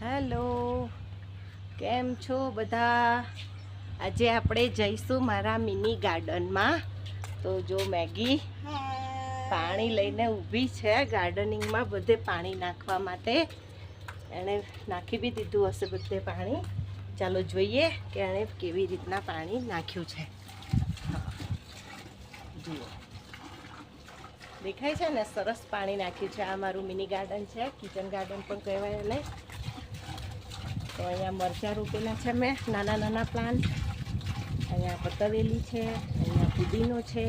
Hello, કેમ છો બધા? આજે આપણે જઈશું મારા મિની ગાર્ડનમાં. તો જો મેગી પાણી લઈને ઊભી છે ગાર્ડનિંગમાં બધે પાણી નાખવા માટે. એણે નાખી બી દીધું હશે બધે પાણી. ચાલો જોઈએ કે એણે કેવી રીતના પાણી નાખ્યું છે. જુઓ. દેખાય છે ને? સરસ પાણી નાખ્યું છે. આ મારું મિની ગાર્ડન છે, કિચન ગાર્ડન પણ કહેવાય એને. તો અહીંયા મરચાં રોપેલા છે મેં નાના નાના પ્લાન્ટ. અહીંયા પતવેલી છે, અહીંયા પુદીનો છે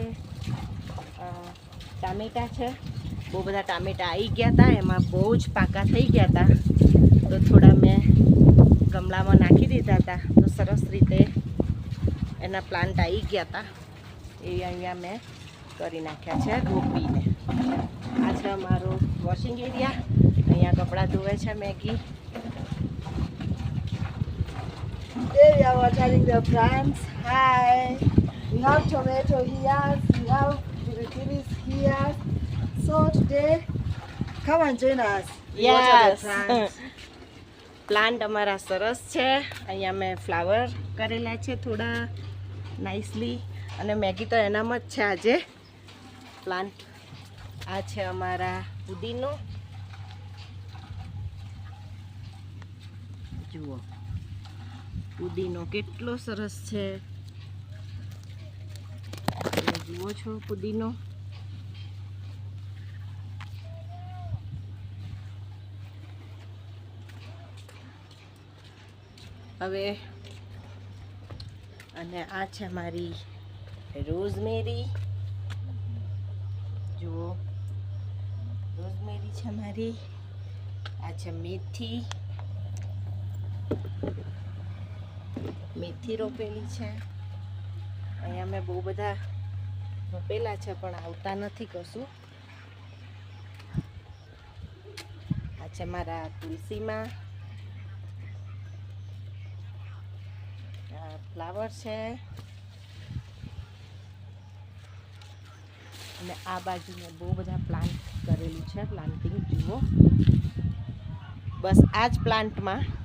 ટામેટાં છે. બહુ બધા ટામેટાં આવી ગયા હતા એમાં બહુ જ પાકા થઈ ગયા હતા તો થોડા મેં ગમલામાં નાખી દીધા હતા તો સરસ રીતે એના પ્લાન્ટ આવી ગયા હતા એ અહીંયા મેં કરી નાખ્યા છે રોપીને. આ છે અમારો વોશિંગ એરિયા અહીંયા કપડાં ધોવે છે Maggie. Today we are watering the plants. Hi. We have tomato here. We have pilipili here. So today, come and join us. Yes. Plant અમારા સરસ છે અહીંયા મેં ફ્લાવર કરેલા છે થોડા નાઇસલી અને મેગી તો એનામાં જ છે આજે પ્લાન્ટ આ છે અમારા પુદીનો જુઓ પુદીનો કેટલો સરસ છે. જુઓ છો પુદીનો. હવે અને આ છે મારી રોઝમેરી. જુઓ. રોઝમેરી છે મારી. આ છે મેથી. મેથી રોપેલી છે. અહીંયા મેં બહુ બધા રોપેલા છે, પણ આવતા નથી કશું. આ છે મારા તુલસીમાં. ફ્લાવર છે. અને આ બાજુ મેં બહુ બધા પ્લાન્ટ કરેલું છે, પ્લાન્ટિંગ, જુઓ. બસ આ જ પ્લાન્ટમાં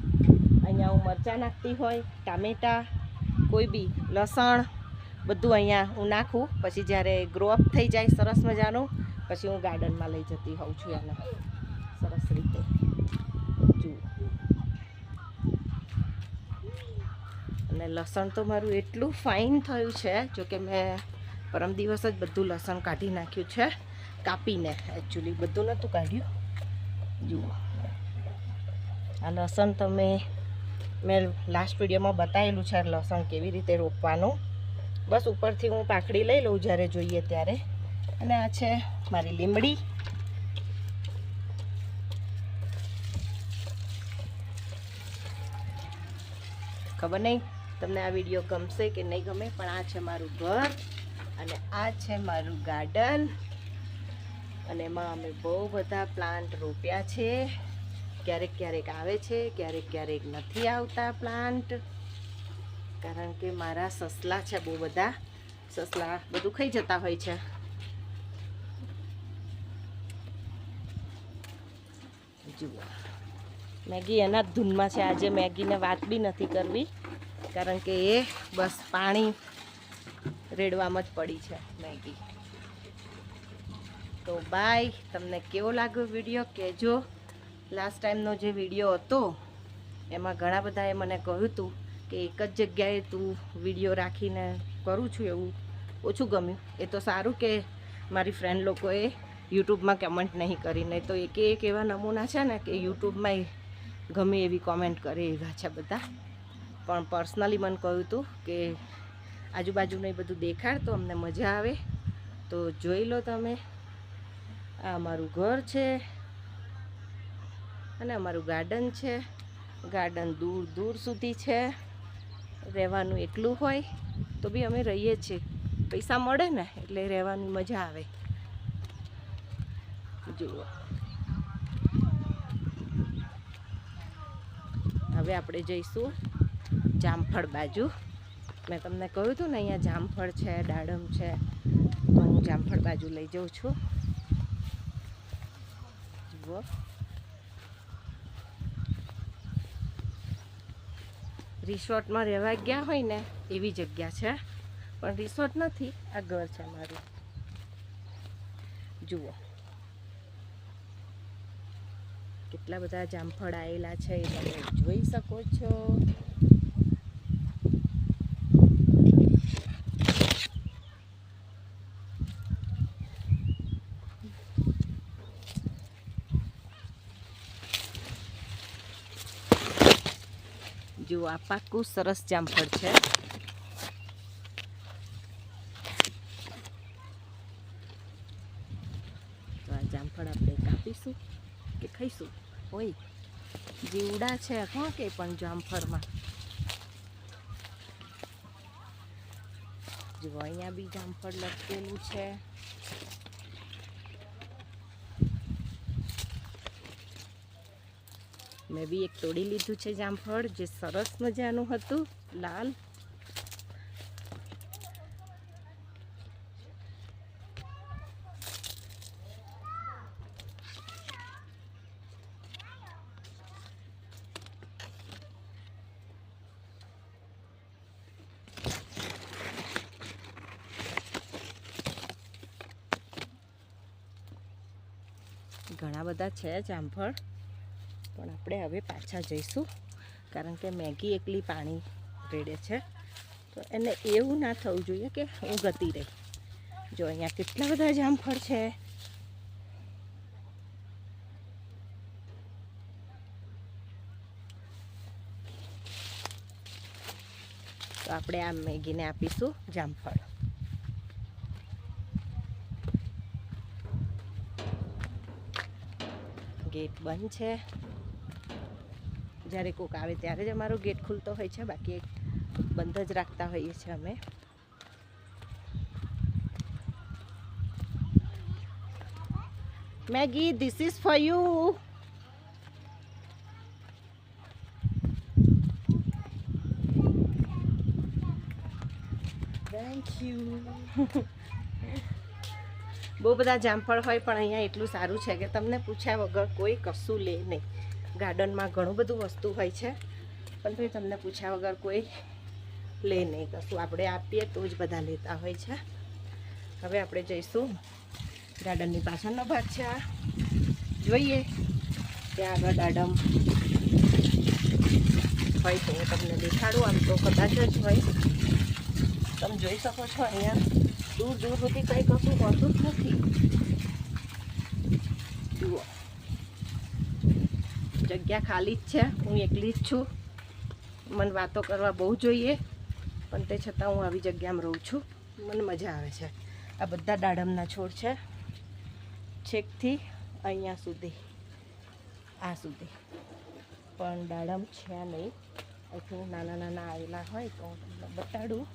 અહીંયા હું મરચાં નાખતી હોય, ટામેટાં, કોઈ બી લસણ, બધું અહીંયા હું નાખું. પછી જ્યારે ગ્રો અપ થઈ જાય સરસ મજાનું, પછી હું ગાર્ડનમાં લઈ જતી હોઉં છું એને. સરસ રીતે. જુઓ. અને લસણ તો મારું એટલું ફાઇન થયું છે જોકે મેં પરમ દિવસ જ બધું લસણ કાઢી નાખ્યું છે, કાપીને. એકચ્યુઅલી બધું નહોતું કાઢ્યું. જુઓ. આ લસણ તમે મેં લાસ્ટ વિડીયોમાં બતાવેલું છે લસણ કેવી રીતે રોપવાનું. બસ ઉપરથી હું પાકડી લઈ લઉં જ્યારે જોઈએ ત્યારે. અને આ છે મારી લીમડી. ખબર નહીં તમને આ વીડિયો ગમશે કે નહીં ગમે, પણ આ છે મારું ઘર અને આ છે મારું ગાર્ડન અને એમાં અમે બહુ બધા પ્લાન્ટ રોપ્યા છે. ક્યારેક ક્યારેક આવે છે, ક્યારેક ક્યારેક નથી આવતા પ્લાન્ટ કારણ કે મારા સસલા છે બહુ બધા. સસલા બધું ખાઈ જતા હોય છે. જુઓ. મેગી એના ધૂનમાં છે. આજે મેગીને વાત બી નથી કરવી, કારણ કે એ બસ પાણી રેડવામાં જ પડી છે મેગી. તો બાય તમને કેવો લાગ્યો વીડિયો કહેજો લાસ્ટ ટાઈમનો જે વીડિયો હતો, એમાં ઘણા બધાએ મને કહ્યું હતું કે એક જ જગ્યાએ તું વીડિયો રાખીને કરું છું એવું ઓછું ગમ્યું. એ તો સારું કે મારી ફ્રેન્ડ લોકોએ યુટ્યુબમાં કમેન્ટ નહીં કરી, નહીં તો એક એક એવા નમૂના છે ને કે યુટ્યુબમાં ગમે એવી કોમેન્ટ કરે એવા છે બધા. પણ પર્સનલી મને કહ્યું હતું કે આજુબાજુને એ બધું દેખાડ તો અમને મજા આવે. તો જોઈ લો તમે. આ અમારું ઘર છે. અને અમારું ગાર્ડન છે. ગાર્ડન દૂર દૂર સુધી છે. રહેવાનું એકલું હોય તો બી અમે રહીએ છીએ. પૈસા મળે ને એટલે રહેવાની મજા આવે. જુઓ. હવે આપણે જઈશું જામફળ બાજુ. મેં તમને કહ્યું હતું ને અહીંયા જામફળ છે, દાડમ છે, તો હું જામફળ બાજુ લઈ જાઉં છું. જુઓ. રિસોર્ટમાં રહેવા ગયા હોય ને, એવી જગ્યા છે. પણ રિસોર્ટ નથી, આ ઘર છે મારું. જુઓ. કેટલા બધા જામફળ આવેલા છે, એ તમે જોઈ શકો છો. જુઓ, આ પાકું સરસ જામફળ છે. તો આ જામફળ આપણે કાપીશું કે ખાઈશું? હોય જીવડા છે, હા, કે પણ જામફળમાં. જુઓ, અહીંયા બી જામફળ લટકેલું છે. મેં બી એક તોડી લીધું છે જામફળ, જે સરસ મજાનું હતું, લાલ. ઘણા બધા છે જામફળ. પણ આપણે હવે પાછા જઈશું. કારણ કે મેગી એકલી પાણી રેડે છે. તો એને એવું ના થવું જોઈએ કે હું ગતી રહી. જો અહીંયા કેટલા બધા જામફળ છે. તો આપણે આ મેગીને આપીશું જામફળ ગેટ બંધ છે. જ્યારે કોક આવે ત્યારે જ અમારો ગેટ ખુલતો હોય છે, બાકી બંધ જ રાખતા હોઈએ છીએ અમે. Maggie this is for you thank you બહુ બધા જામફળ હોય, પણ અહીંયા એટલું સારું છે કે તમને પૂછ્યા વગર કોઈ કશું લે નહીં. ગાર્ડનમાં ઘણું બધું વસ્તુ હોય છે. પણ તોય તમને પૂછ્યા વગર કોઈ લે નહીં. કશું આપણે આપીએ તો જ બધા લેતા હોય છે. હવે આપણે જઈશું ગાર્ડનની પાછળનો ભાગ છે આ. જોઈએ ત્યાં આગળ ગાર્ડન હોય તો હું તમને દેખાડું. આમ તો કદાચ જ હોય. તમે જોઈ શકો છો અહીંયા દૂર દૂર સુધી કંઈ કશું હોતું જ નથી. જુઓ. જગ્યા ખાલી જ છે. હું એકલી જ છું. મને વાતો કરવા બહુ જોઈએ, પણ તે છતાં હું આવી જગ્યામાં રહું છું. મને મજા આવે છે. આ બધા દાડમના છોડ છે. છેકથી અહીંયા સુધી, આ સુધી. પણ દાડમ છે નહીં. અહીંથી નાના નાના આવેલા હોય તો હું તમને બતાડું.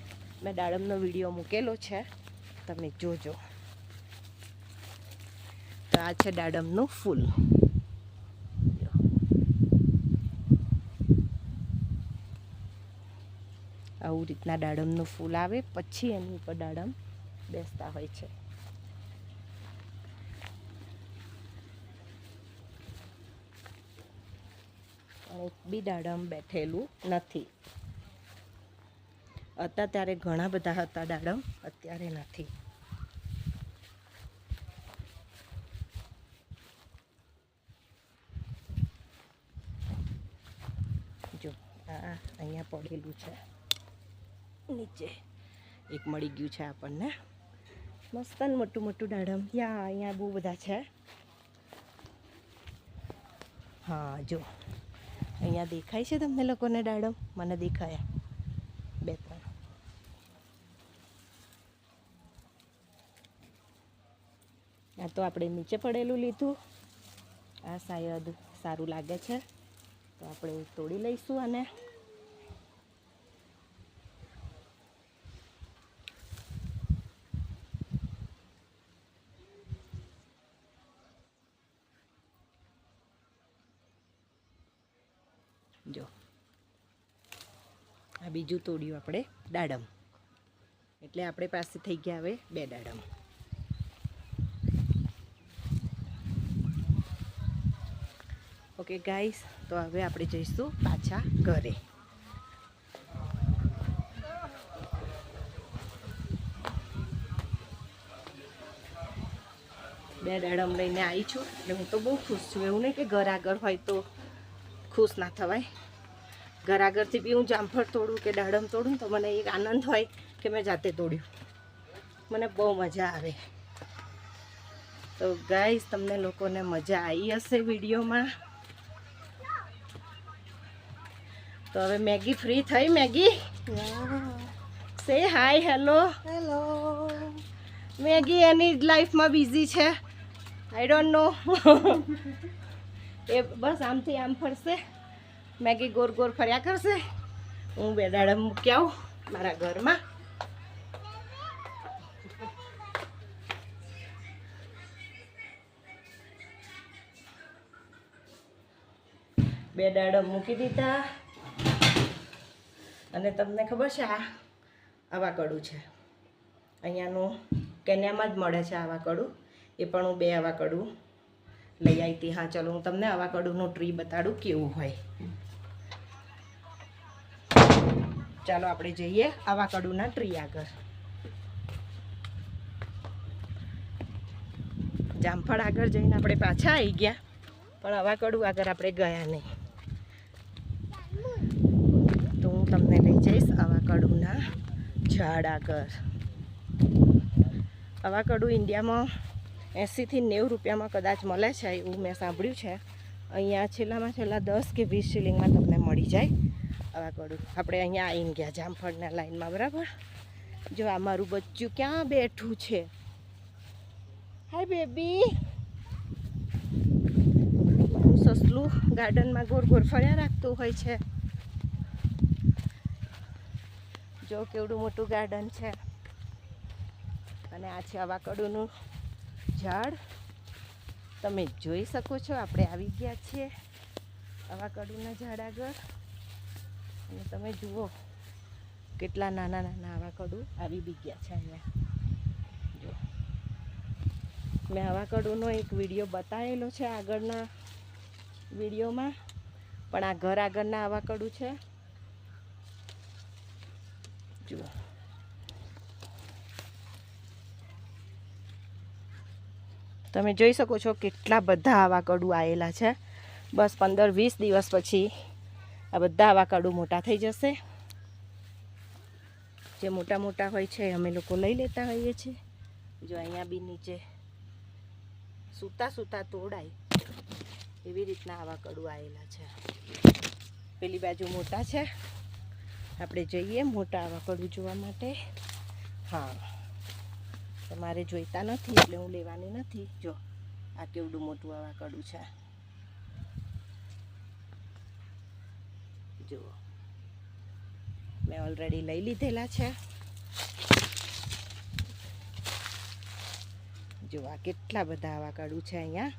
મેં દાડમનો વીડિયો મૂકેલો છે. તમે જોજો. તો આ છે દાડમનું ફૂલ. આવું રીતના દાડમનું ફૂલ આવે, પછી એની ઉપર દાડમ બેસતા હોય છે. એક બી દાડમ બેઠેલું નથી. હતા ત્યારે ઘણા બધા હતા દાડમ, અત્યારે નથી. જો, આ અહીંયા પડેલું છે. નીચે. એક મળી ગયું છે આપણને. મસ્ત મોટું મોટું દાડમ. યા અહીંયા બહુ બધા છે. હા જો. અહીંયા દેખાય છે તમને લોકોને દાડમ? મને દેખાયા. બે ત્રણ. આ તો આપણે નીચે પડેલું લીધું. આ શાયદ સારું લાગે છે. તો આપણે તોડી લઈશું અને જો. આ બીજું તોડ્યું આપણે દાડમ. એટલે આપણે પાસે થઈ ગયા હવે બે દાડમ. ઓકે ગાઈસ તો હવે આપણે જઈશું પાછા ઘરે. બે દાડમ લઈને આવી છું એટલે હું તો બહુ ખુશ છું. એવું નહીં કે ઘર આગળ હોય તો ખુશ ના થવાય. ઘર આગળથી બી હું જામફળ તોડું કે દાડમ તોડું તો મને એક આનંદ હોય કે મેં જાતે તોડ્યું. મને બહુ મજા આવે. તો ગાઈસ તમને લોકોને મજા આવી હશે વિડીયોમાં. તો હવે મેગી ફ્રી થઈ Maggie? Say hi hello hello Maggie એની લાઈફમાં બિઝી છે. આઈ ડોન્ટ નો એ બસ આમથી આમ ફરશે. મેગી ગોર ગોર ફર્યા કરશે. હું બે દાડા મૂકી આવું મારા ઘરમાં. બે દાડા મૂકી દીધા. અને તમને ખબર છે આ આવા કડું છે. અહીંયાનું કેન્યામાં જ મળે છે આવા કડું એ પણ હું બે આવા કડું લઈ આવી હતી. હા, ચલો, હું તમને આવા કડુનું ટ્રી બતાડું કેવું હોય. ચાલો, આપણે જઈએ આવા કડુના ટ્રી આગળ. જામફળ આગળ જઈને આપણે પાછા આવી ગયા, પણ આવા કડું આગળ આપણે ગયા નહીં. તો હું તમને લઈ જઈશ આવા કડુના ઝાડ આગળ. આવા કડું ઇન્ડિયામાં એંસીથી નેવું રૂપિયામાં કદાચ મળે છે એવું મેં સાંભળ્યું છે. અહીંયા છેલ્લામાં છેલ્લા દસ કે વીસ શિલિંગમાં તમને મળી જાય. આવા કડું આપણે અહીંયા આવીને ગયા જામફળના લાઈનમાં, બરાબર? જો આ મારું બચ્ચું ક્યાં બેઠું છે? Hi baby. સસલું ગાર્ડનમાં ગોર ગોર ફર્યા રાખતું હોય છે. જો કેવડું મોટું ગાર્ડન છે. અને આ છે અવાકડુનું ઝાડ. તમે જોઈ શકો છો, આપણે આવી ગયા છીએ આવા કડુના ઝાડ આગળ. અને તમે જુઓ કેટલા નાના નાના આવા કડુ આવી બી ગયા છે અહીંયા. જો મેં આવા કડુનો એક વીડિયો બતાવેલો છે આગળના વિડીયોમાં, પણ આ ઘર આગળના આવા કડું છે. જુઓ. તમે જોઈ શકો છો કેટલા બધા આવા કડું આવેલા છે. બસ પંદર વીસ દિવસ પછી આ બધા આવા કડું મોટા થઈ જશે. જે મોટા મોટા હોય છે અમે લોકો લઈ લેતા હોઈએ છીએ. જો અહીંયા બી નીચે સૂતા સૂતા તોડાય એવી રીતના આવા કડું આવેલા છે. પેલી બાજુ મોટા છે. આપણે જઈએ મોટા આવા કડું જોવા માટે. હા. તમારે જોઈતા નથી એટલે હું લેવાની નથી. જો, આ કેવડું મોટું આવા કડું છે. જુઓ. મેં ઓલરેડી લઈ લીધેલા છે. જો આ કેટલા બધા આવા કડું છે અહીંયા.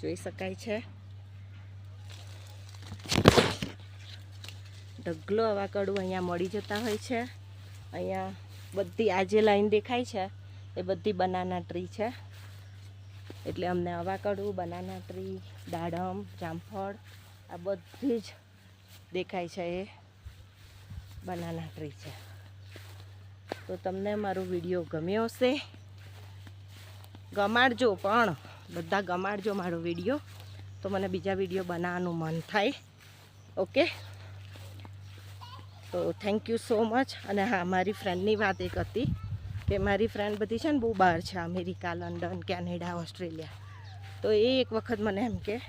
જોઈ શકાય છે. ઢગલો આવા કડું અહીંયા મળી જતા હોય છે. અહીંયા બધી આ જે લાઈન દેખાય છે, એ બધી બનાના ટ્રી છે. એટલે અમને અવાકડું બનાના ટ્રી દાડમ, જામફળ, આ બધી જ દેખાય છે એ બનાના ટ્રી છે. તો તમને મારો વીડિયો ગમ્યો હશે? ગમાડજો પણ, બધા ગમાડજો મારો વીડિયો. તો મને બીજા વીડિયો બનાવવાનું મન થાય. ઓકે? તો થેન્ક યુ સો મચ અને હા, મારી ફ્રેન્ડની વાત એક હતી કે મારી ફ્રેન્ડ બધી છે ને બહુ બહાર છે, અમેરિકા, લંડન, કેનેડા, ઓસ્ટ્રેલિયા. તો એ એક વખત મને એમ કે,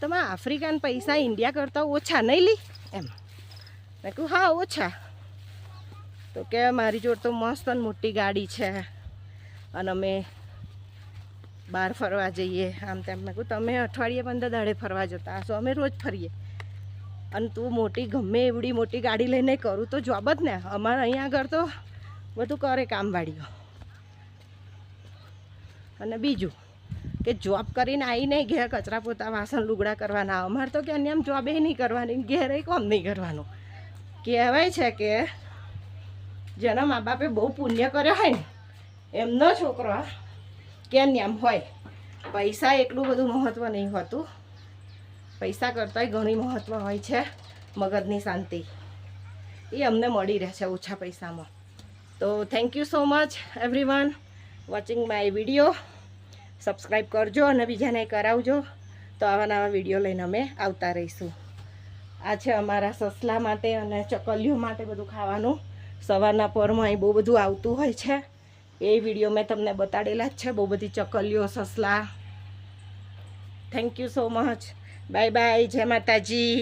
તમે આફ્રિકાન પૈસા ઇન્ડિયા કરતાં ઓછા નહીં લી? એમ. મેં કહ્યું હા, ઓછા. તો કે, મારી જોડે તો મસ્ત અને મોટી ગાડી છે. અને અમે બહાર ફરવા જઈએ. આમ તેમ. મેં કહું તમે અઠવાડિયે પંદર દાડે ફરવા જતા હશો. અમે રોજ ફરીએ. અને તું મોટી, ગમે એવડી મોટી ગાડી લઈને કરું તો જોબ જ ને. અમારે અહીંયા આગળ તો બધું કરે કામવાળીઓ. અને બીજું કે જોબ કરીને આવીને ઘેર કચરા પોતા, વાસણ લુગડા કરવાના. અમારે તો કે આમ જોબે નહીં કરવાની ઘેરે કોમ નહીં કરવાનું. કહેવાય છે કે જેના મા બાપે બહુ પુણ્ય કર્યો હોય ને, એમનો છોકરો કે આમ હોય. પૈસા એટલું બધું મહત્ત્વ નહીં હોતું. પૈસા કરતાંય ઘણી મહત્ત્વ હોય છે, મગજની શાંતિ. એ અમને મળી રહે છે ઓછા પૈસામાં. તો thank you so much everyone watching my video subscribe કરજો અને બીજાને કરાવજો. તો આવા નવા વીડિયો લઈને અમે આવતા રહીશું. આ છે અમારા સસલા માટે અને ચકલીઓ માટે બધું ખાવાનું. સવારના પરમાં અહીં બહુ બધું આવતું હોય છે. એ વીડિયો મેં તમને બતાડેલા જ છે, બહુ બધી ચકલીઓ, સસલા. Thank you so much bye bye જય માતાજી.